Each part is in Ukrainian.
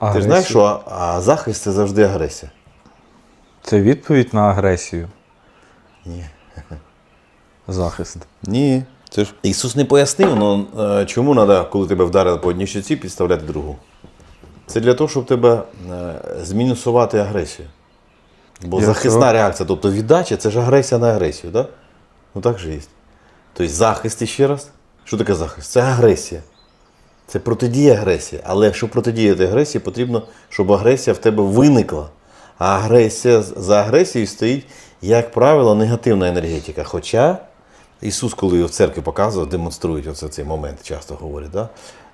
Ти ж знаєш, що а захист це завжди агресія. Це відповідь на агресію. Ні. Захист. Ні. Це ж Ісус не пояснив, ну, е, чому треба, коли тебе вдарили по одній щоці, підставляти другу. Це для того, щоб тебе е, змінусувати агресію. Бо Я захисна реакція, тобто віддача це ж агресія на агресію, так? Ну так же є. Тобто захист ще раз. Що таке захист? Це агресія. Це протидія агресії. Але якщо протидіяти агресії, потрібно, щоб агресія в тебе виникла. А агресія за агресією стоїть, як правило, негативна енергетика. Хоча Ісус, коли його в церкві показував, демонструють оце цей момент, часто говорять. Да?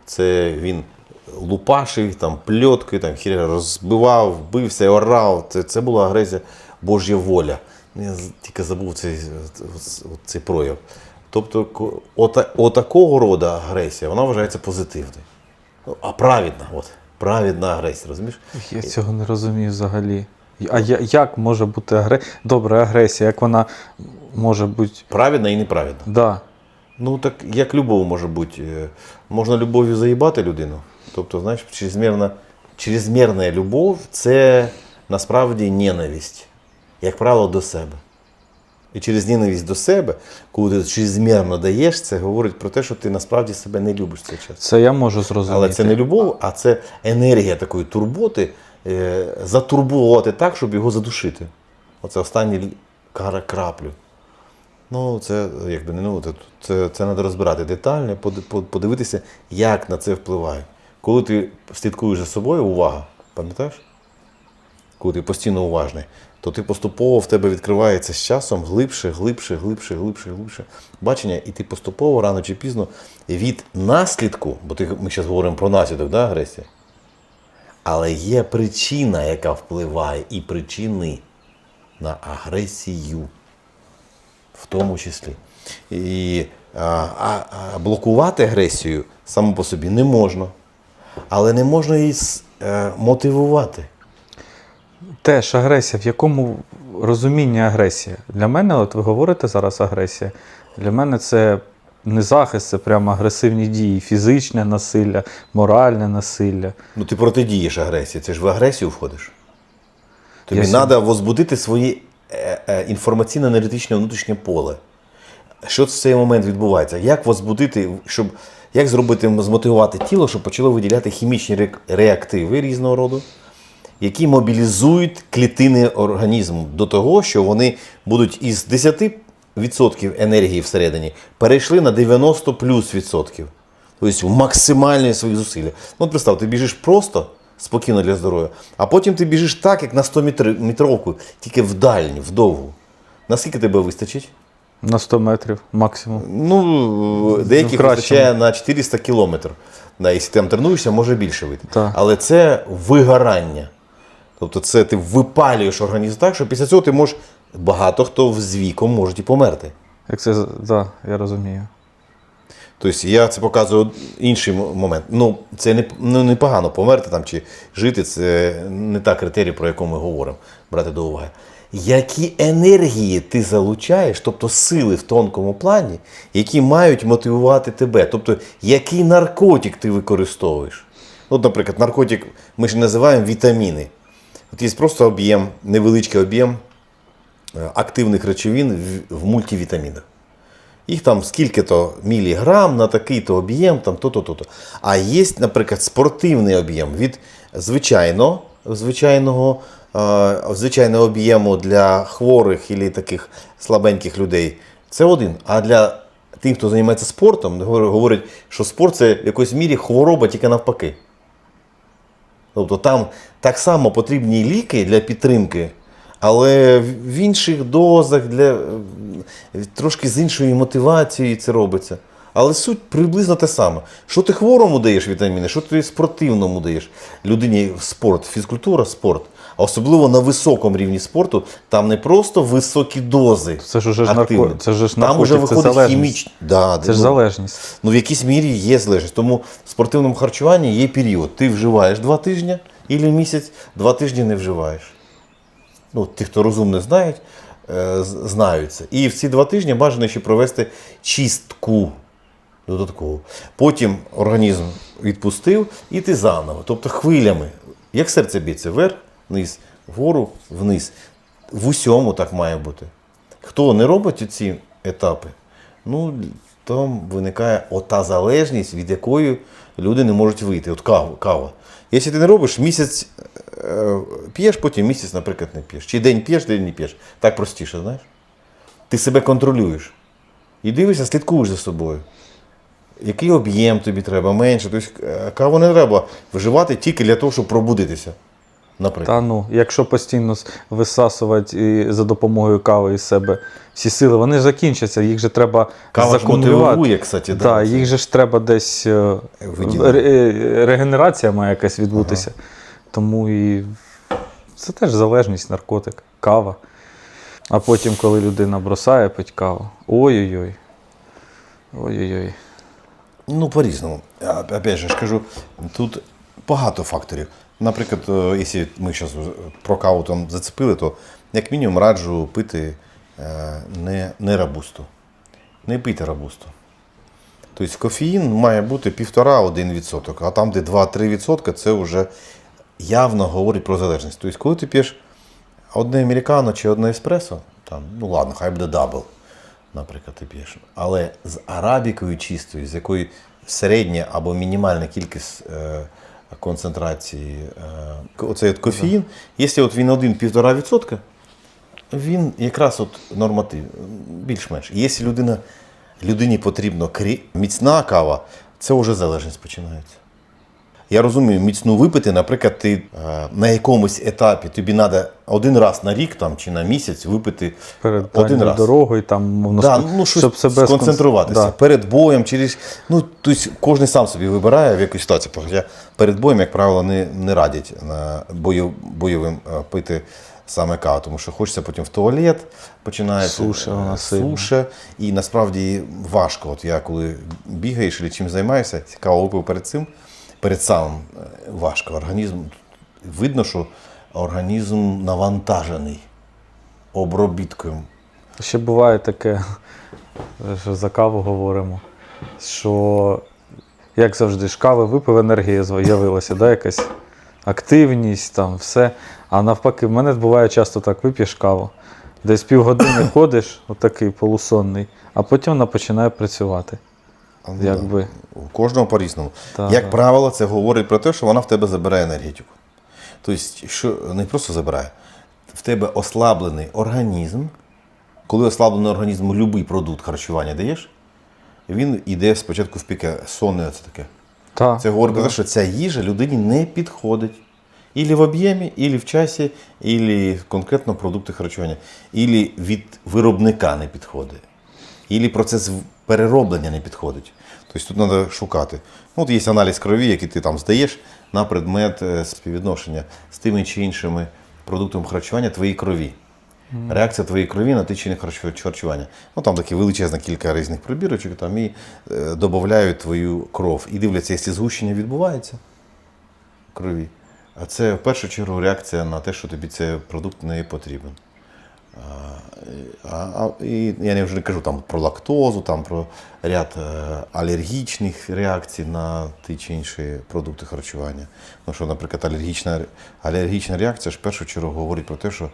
Це він лупашив, там, пльоткою, там, розбивав, бився, орав. Це, це була агресія Божя воля. Ну, Я тільки забув цей, цей прояв. Тобто, ота, отакого роду агресія, вона вважається позитивною. Ну, А праведна, от, праведна агресія, розумієш? Я цього не розумію взагалі. А як може бути агресія? Добре, агресія, як вона може бути. Праведна і неправедна. Да. Ну так як любов може бути. Е, Можна любов'ю заїбати людину. Тобто, знаєш, чрезмірна, чрезмірна любов це насправді ненависть, як правило, до себе. І через ненависть до себе, коли ти чрезмірно даєш, це говорить про те, що ти насправді себе не любиш цей час. Це я можу зрозуміти. Але це не любов, а це енергія такої турботи, е, затурбувати так, щоб його задушити. Оце останній л- кара краплю. Ну, це якби не ну, це, це, це треба розбирати детально, поди- подивитися, як на це впливає. Коли ти слідкуєш за собою, увага, пам'ятаєш? Коли ти постійно уважний, то ти поступово в тебе відкривається з часом глибше, глибше, глибше, глибше, глибше бачення, і ти поступово рано чи пізно від наслідку, бо ти, ми зараз говоримо про наслідок да, агресії, але є причина, яка впливає, і причини на агресію в тому числі. І а, а, а блокувати агресію само по собі не можна. Але не можна її е, мотивувати. Теж агресія, в якому розумінні агресія? Для мене, от ви говорите зараз агресія. Для мене це не захист, це прямо агресивні дії, фізичне насилля, моральне насилля. Ну, ти протидієш агресії, це ж в агресію входиш. Тобі Я треба возбудити своє е, е, інформаційно-енергетичне внутрішнє поле. Що в цей момент відбувається? Як возбудити, щоб, як зробити, змотивувати тіло, щоб почало виділяти хімічні реактиви різного роду, які мобілізують клітини організму до того, що вони будуть із 10% енергії всередині перейшли на 90 плюс відсотків. Тобто в максимальні свої зусилля. Ну, от представ, ти біжиш просто, спокійно для здоров'я, а потім ти біжиш так, як на 100 метр- метровку, тільки в дальню, вдовгу. Наскільки тебе вистачить? На 100 метрів максимум. Ну, деяких вистачає на 400 кілометрів. Да, якщо ти там тренуєшся, може більше вийти. Так. Але це вигорання. Тобто це ти випалюєш організм так, що після цього ти можеш. Багато хто з віком можуть і померти. Як це, так, да, я розумію. Тобто я це показую інший момент. Ну, це не, ну, непогано померти там чи жити, це не та критерій, про яку ми говоримо, брати до уваги. Які енергії ти залучаєш, тобто сили в тонкому плані, які мають мотивувати тебе? Тобто, який наркотик ти використовуєш? От, наприклад, наркотик ми ж називаємо вітаміни. От є просто об'єм, невеличкий об'єм е, активних речовин в, мультивітамінах. Їх там скільки-то міліграм на такий-то об'єм, там то-то, то-то. А є, наприклад, спортивний об'єм від звичайно, звичайного, е, звичайного об'єму для хворих і таких слабеньких людей. Це один. А для тих, хто займається спортом, говор- говорять, що спорт це в якоїсь мірі хвороба тільки навпаки. Тобто там так само потрібні ліки для підтримки, але в- інших дозах, для, е, трошки з іншою мотивацією це робиться. Але суть приблизно те саме. Що ти хворому даєш вітаміни, що ти спортивному даєш людині спорт, фізкультура, спорт. А особливо на високому рівні спорту, там не просто високі дози. Це ж уже ж нарко- це ж Там наркотик, уже це виходить залежність. хімічні. Да, Це ж ну, залежність. Ну, в якійсь мірі є залежність. Тому в спортивному харчуванні є період. Ти вживаєш два тижні або місяць, два тижні не вживаєш. Ну, ті, хто розумно знають, е, знають це. І в ці два тижні бажано ще провести чистку додаткову. Потім організм відпустив, і ти заново. Тобто хвилями Як серце б'ється вверх, вниз, вгору, вниз. В усьому так має бути. Хто не робить ці етапи, ну там виникає ота залежність, від якої люди не можуть вийти. От кава. кава. Якщо ти не робиш, місяць е, п'єш, потім місяць, наприклад, не п'єш. Чи день п'єш, день не п'єш. Так простіше, знаєш? Ти себе контролюєш. І дивишся, слідкуєш за собою. Який об'єм тобі треба, менше. Тобто е, каву не треба вживати тільки для того, щоб пробудитися. Наприклад. Та ну, якщо постійно висасувати і за допомогою кави із себе всі сили, вони ж закінчаться, їх же треба Кава ж мотивує, кстати, да, Так, їх же ж треба десь е, ре- е, регенерація має якась відбутися. Тому і це теж залежність, наркотик, кава. А потім, коли людина бросає пить каву, ой-ой-ой. Ой-ой-ой. Ну, по-різному. Опять же, ж кажу, тут багато факторів. Наприклад, е, якщо ми зараз про каву там зацепили, то як мінімум раджу пити е, не, не рабусту. Не пийте рабусту. Тобто кофеїн має бути 1,5-1%, а там, де 2-3%, це вже явно говорить про залежність. Тобто, коли ти п'єш одне американо чи одне еспресо, там, ну ладно, хай буде дабл, наприклад, ти п'єш. Але з арабікою чистою, з якої середня або мінімальна кількість е, концентрації, е, оцей от кофеїн, якщо от він 1-1,5%, він якраз от норматив, більш-менш. Якщо людина, людині потрібно крі... міцна кава, це вже залежність починається. Я розумію, міцну випити, наприклад, ти е, на якомусь етапі тобі треба один раз на рік там, чи на місяць випити Перед один раз. дорогою, там, мовно, Да, ну, щось щоб себе сконцентруватися. Да. Перед боєм, через. Ну, тобто кожен сам собі вибирає в якій ситуації. Хоча перед боєм, як правило, не, не радять на бою, бойовим е, пити саме каву, тому що хочеться потім в туалет, починається Суше вона е, суше, і насправді важко. От я коли бігаєш чи чим займаюся, цікаво випив перед цим, перед самим е, важко. Організм видно, що організм навантажений обробіткою. Ще буває таке, що за каву говоримо, що, як завжди, ж кави випив, енергія з'явилася, да, якась активність, там, все. А навпаки, в мене буває часто так, вип'єш каву, десь півгодини ходиш, отакий полусонний, а потім вона починає працювати. Ну, Якби. У кожного по-різному. Як правило, це говорить про те, що вона в тебе забирає енергетику. Тобто, що не просто забирає, в тебе ослаблений організм. Коли ослаблений організм будь-який продукт харчування даєш, він йде спочатку в піке, сонне це таке. Та, Це говорить про те, що ця їжа людині не підходить. Ілі в об'ємі, ілі в часі, ілі конкретно продукти харчування, ілі від виробника не підходить, ілі процес перероблення не підходить. Тобто тут треба шукати. Ну, от є аналіз крові, який ти там здаєш на предмет е, співвідношення з тими чи іншими продуктами харчування твоєї крові. Реакція твоєї крові на ті чи харчу- харчування. Ну там такі величезна кілька різних пробірочок, там і е, додають твою кров. І дивляться, якщо згущення відбувається крові. А це в першу чергу реакція на те, що тобі цей продукт не потрібен. А, і я вже не кажу там про лактозу, там про ряд е, алергічних реакцій на ті чи інші продукти харчування. Ну що, наприклад, алергічна, алергічна реакція ж в першу чергу говорить про те, що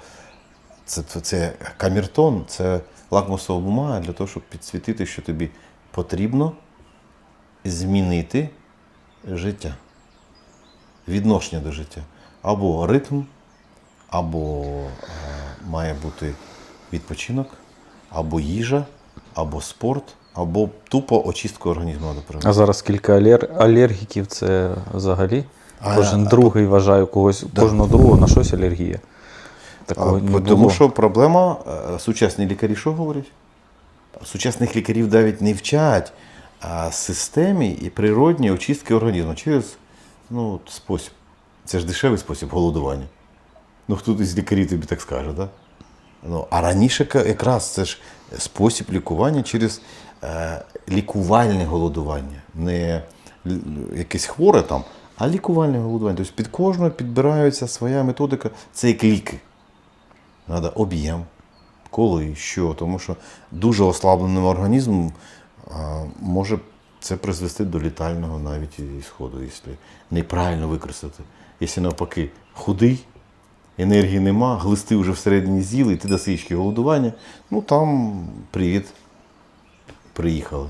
це, це камертон, це лакмусова бумага для того, щоб підсвітити, що тобі потрібно змінити життя, відношення до життя. Або ритм, або е, має бути відпочинок, або їжа, або спорт, або тупо очистку організму треба. А зараз кілька алер... алергіків це взагалі. А, Кожен а, другий вважає, у когось, кожного другого на щось алергія. Такого А, не бо- було. Тому що проблема, е, сучасні лікарі що говорять? Сучасних лікарів навіть не вчать а системі і природній очистки організму через ну, спосіб. Це ж дешевий спосіб голодування. Ну, хто із лікарів тобі так скаже, так? Ну, а раніше якраз це ж спосіб лікування через е, лікувальне голодування. Не якесь хворе там, а лікувальне голодування. Тобто під кожного підбирається своя методика. Це як ліки. Треба об'єм, коли, що. Тому що дуже ослабленим організмом а, може це призвести до літального навіть ісходу, якщо неправильно використати. Якщо навпаки худий, енергії нема, глисти вже всередині з'їли, ти до свічки голодування, ну там привіт. Приїхали.